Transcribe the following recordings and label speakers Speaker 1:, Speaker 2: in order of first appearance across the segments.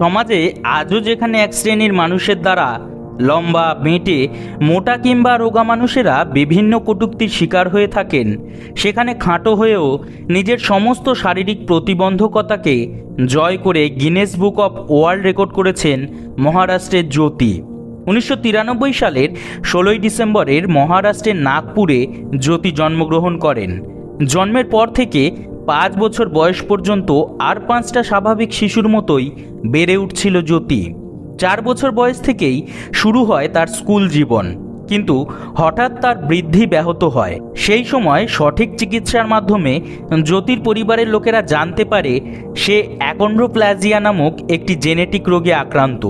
Speaker 1: সমাজে আজও যেখানে এক শ্রেণির মানুষের দ্বারা লম্বা মেটে মোটা কিংবা রোগা মানুষেরা বিভিন্ন কটূক্তির শিকার হয়ে থাকেন, সেখানে খাটো হয়েও নিজের সমস্ত শারীরিক প্রতিবন্ধকতাকে জয় করে Guinness book of world record করেছেন মহারাষ্ট্রের জ্যোতি। উনিশশো তিরানব্বই সালের ষোলোই ডিসেম্বরের মহারাষ্ট্রের নাগপুরে জ্যোতি জন্মগ্রহণ করেন। জন্মের পর থেকে পাঁচ বছর বয়স পর্যন্ত আর পাঁচটা স্বাভাবিক শিশুর মতোই বেড়ে উঠছিল জ্যোতি। চার বছর বয়স থেকেই শুরু হয় তার স্কুল জীবন। কিন্তু হঠাৎ তার বৃদ্ধি ব্যাহত হয়। সেই সময় সঠিক চিকিৎসার মাধ্যমে জ্যোতির পরিবারের লোকেরা জানতে পারে, সে অ্যাকন্ড্রোপ্লাজিয়া নামক একটি জেনেটিক রোগে আক্রান্ত।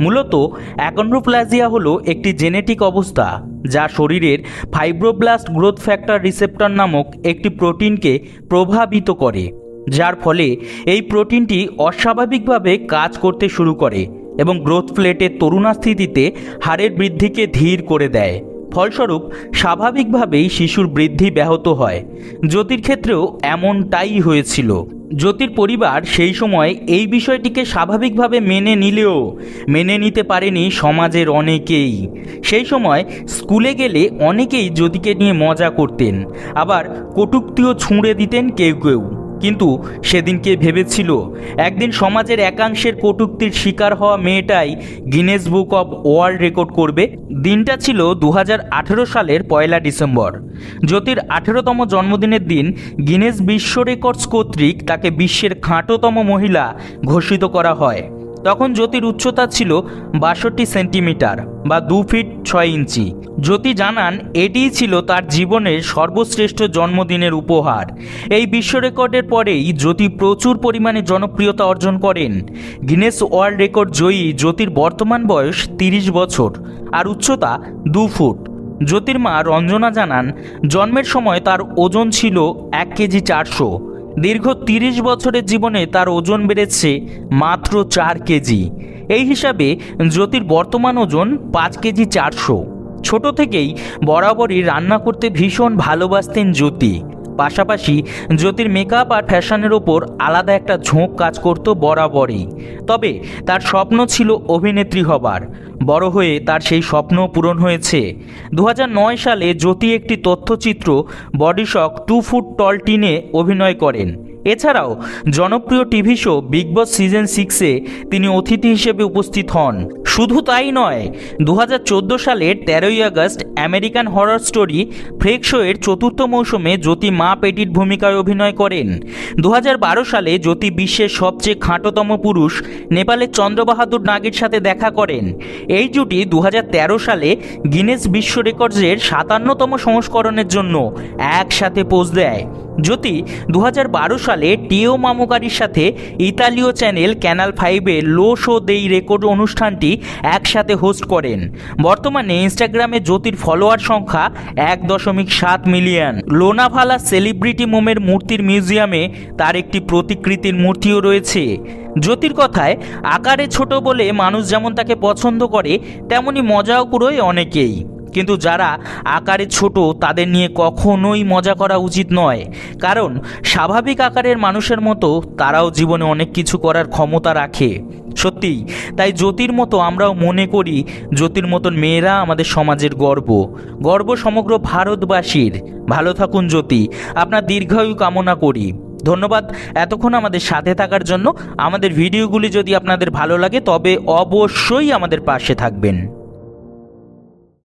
Speaker 1: মূলত অ্যাকন্ড্রোপ্লাজিয়া হলো একটি জেনেটিক অবস্থা যা শরীরের ফাইব্রোব্লাস্ট গ্রোথ ফ্যাক্টর রিসেপ্টর নামক একটি প্রোটিনকে প্রভাবিত করে, যার ফলে এই প্রোটিনটি অস্বাভাবিকভাবে কাজ করতে শুরু করে এবং গ্রোথ প্লেটের তরুণাস্থিতিতে হাড়ের বৃদ্ধিকে ধীর করে দেয়। ফলস্বরূপ, স্বাভাবিকভাবেই শিশুর বৃদ্ধি ব্যাহত হয়। জ্যোতির ক্ষেত্রেও এমনটাই হয়েছিল। জ্যোতির পরিবার সেই সময় এই বিষয়টিকে স্বাভাবিকভাবে মেনে নিলেও, মেনে নিতে পারেনি সমাজের অনেকেই। সেই সময় স্কুলে গেলে অনেকেই জ্যোতিকে নিয়ে মজা করতেন, আবার কটুক্তিও ছুঁড়ে দিতেন কেউ কেউ। কিন্তু সেদিনকে ভেবেছিল? একদিন সমাজের একাংশের কটুক্তির শিকার হওয়া মেয়েটাই Guinness book of world record করবে। দিনটা ছিল দু হাজার আঠেরো সালের পয়লা ডিসেম্বর। জ্যোতির আঠেরোতম জন্মদিনের দিন গিনেস বিশ্ব রেকর্ডস কর্তৃক তাকে বিশ্বের খাঁটোতম মহিলা ঘোষিত করা হয়। তখন জ্যোতির উচ্চতা ছিল বাষট্টি সেন্টিমিটার বা দু ফিট ছয় ইঞ্চি। জ্যোতি জানান, এটিই ছিল তার জীবনের সর্বশ্রেষ্ঠ জন্মদিনের উপহার। এই বিশ্ব রেকর্ডের পরেই জ্যোতি প্রচুর পরিমাণে জনপ্রিয়তা অর্জন করেন। গিনেস ওয়ার্ল্ড রেকর্ড জয়ী জ্যোতির বর্তমান বয়স তিরিশ বছর, আর উচ্চতা দু ফুট। জ্যোতির মা রঞ্জনা জানান, জন্মের সময় তার ওজন ছিল এক কেজি চারশো। দীর্ঘ তিরিশ বছরের জীবনে তার ওজন বেড়েছে মাত্র চার কেজি। এই হিসাবে জ্যোতির বর্তমান ওজন পাঁচ কেজি চারশো। ছোট থেকেই বরাবরই রান্না করতে ভীষণ ভালোবাসতেন জ্যোতি। পাশাপাশি জ্যোতির মেকআপ আর ফ্যাশনের ওপর আলাদা একটা ঝোঁক কাজ করত বরাবরই। তবে তার স্বপ্ন ছিল অভিনেত্রী হবার। বড় হয়ে তার সেই স্বপ্ন পূরণ হয়েছে। দু হাজার নয় সালে জ্যোতি একটি তথ্যচিত্র বডিশক টু ফুট টল টিনে অভিনয় করেন। এছাড়াও জনপ্রিয় TV show Bigg Boss season সিক্সে তিনি অতিথি হিসেবে উপস্থিত হন। শুধু তাই নয় দু সালের তেরোই August American horror story freak শোয়ের চতুর্থ মৌসুমে জ্যোতি মা পেটির ভূমিকায় অভিনয় করেন। দু হাজার বারো সালে জ্যোতি বিশ্বের সবচেয়ে খাঁটোতম পুরুষ নেপালের চন্দ্রবাহাদুর নাগের সাথে দেখা করেন। এই জুটি দু হাজার তেরো সালে গিনেস বিশ্ব রেকর্ডসের সাতান্নতম সংস্করণের জন্য একসাথে পোজ দেয়। জ্যোতি দু হাজার বারো সালে টিও মামুকারির সাথে ইতালীয় চ্যানেল ক্যানাল ফাইভে লো শো দেই রেকর্ড অনুষ্ঠানটি একসাথে হোস্ট করেন। বর্তমানে ইনস্টাগ্রামে জ্যোতির ফলোয়ার সংখ্যা এক দশমিক সাত মিলিয়ন। লোনাভালা সেলিব্রিটি মোমের মূর্তির মিউজিয়ামে তার একটি প্রতিকৃতির মূর্তিও রয়েছে। জ্যোতির কথায়, আকারে ছোট বলে মানুষ যেমন তাকে পছন্দ করে, তেমনি মজাও কুড়োয় অনেকেই। কিন্তু যারা আকারে ছোট, তাদের নিয়ে কখনোই মজা করা উচিত নয়। কারণ স্বাভাবিক আকারের মানুষের মতো তারাও জীবনে অনেক কিছু করার ক্ষমতা রাখে। সত্যি তাই জ্যোতির মতো আমরাও মনে করি জ্যোতির মতন মেয়েরা আমাদের সমাজের গর্ব। গর্ব সমগ্র ভারতবাসীর। ভালো থাকুন জ্যোতি। আপনার দীর্ঘায়ু কামনা করি। ধন্যবাদ এতক্ষণ আমাদের সাথে থাকার জন্য। আমাদের ভিডিওগুলি যদি আপনাদের ভালো লাগে, তবে অবশ্যই আমাদের পাশে থাকবেন।